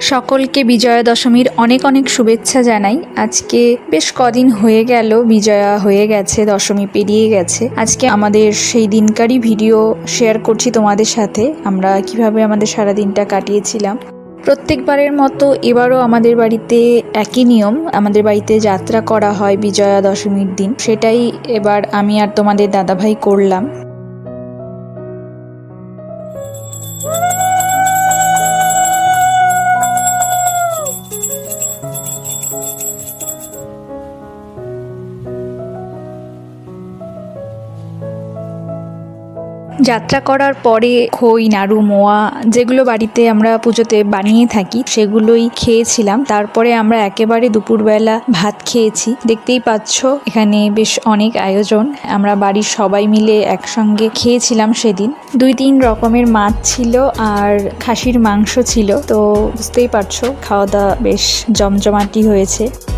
সকলকে বিজয়া দশমীর অনেক অনেক শুভেচ্ছা জানাই। আজকে বেশ কদিন হয়ে গেল, বিজয়া হয়ে গেছে, দশমী পেরিয়ে গেছে। আজকে আমাদের সেই দিনকারই ভিডিও শেয়ার করছি তোমাদের সাথে, আমরা কীভাবে আমাদের সারা দিনটা কাটিয়েছিলাম। প্রত্যেকবারের মতো এবারও আমাদের বাড়িতে একই নিয়ম, আমাদের বাড়িতে যাত্রা করা হয় বিজয়া দশমীর দিন। সেটাই এবার আমি আর তোমাদের দাদাভাই করলাম। যাত্রা করার পরে খই, নাড়ু, মোয়া যেগুলো বাড়িতে আমরা পুজোতে বানিয়ে থাকি, সেগুলোই খেয়েছিলাম। তারপরে আমরা একেবারে দুপুরবেলা ভাত খেয়েছি। দেখতেই পাচ্ছ, এখানে বেশ অনেক আয়োজন। আমরা বাড়ির সবাই মিলে একসঙ্গে খেয়েছিলাম সেদিন। দুই তিন রকমের মাছ ছিল আর খাসির মাংস ছিল। তো বুঝতেই পারছ খাওয়া দাওয়া বেশ জমজমাটি হয়েছে।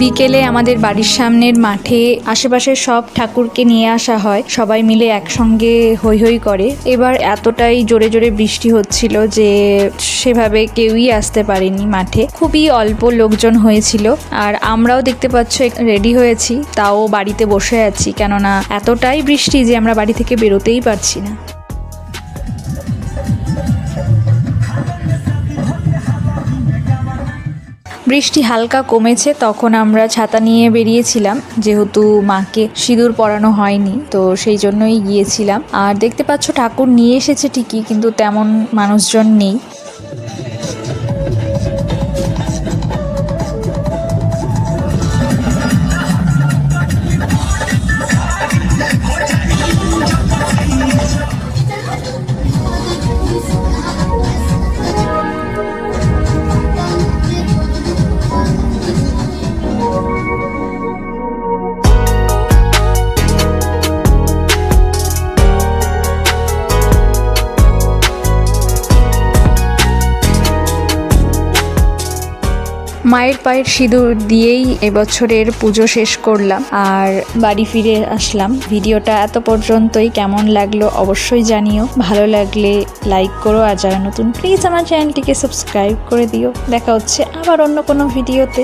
বিকেলে আমাদের বাড়ির সামনের মাঠে আশেপাশের সব ঠাকুরকে নিয়ে আসা হয়। সবাই মিলে একসঙ্গে হই হই করে। এবার এতটাই জোরে জোরে বৃষ্টি হচ্ছিল যে সেভাবে কেউই আসতে পারেনি মাঠে। খুবই অল্প লোকজন হয়েছিল। আর আমরাও দেখতে পাচ্ছ রেডি হয়েছি, তাও বাড়িতে বসে আছি। কেননা এতটাই বৃষ্টি যে আমরা বাড়ি থেকে বেরোতেই পারছি না। বৃষ্টি হালকা কমেছে, তখন আমরা ছাতা নিয়ে বেরিয়েছিলাম। যেহেতু মাকে সিঁদুর পরানো হয়নি, তো সেই জন্যই গিয়েছিলাম। আর দেখতে পাচ্ছ, ঠাকুর নিয়ে এসেছে ঠিকই, কিন্তু তেমন মানুষজন নেই। মায়ের পায়ের সিঁদুর দিয়েই এবছরের পুজো শেষ করলাম। আর বাড়ি ফিরে আসলাম। ভিডিওটা এত পর্যন্তই। কেমন লাগল অবশ্যই জানিও। ভালো লাগলে লাইক করো। আর যারা নতুন প্লিজ আমার চ্যানেলটিকে সাবস্ক্রাইব করে দিও। দেখা হচ্ছে আবার অন্য কোনো ভিডিওতে।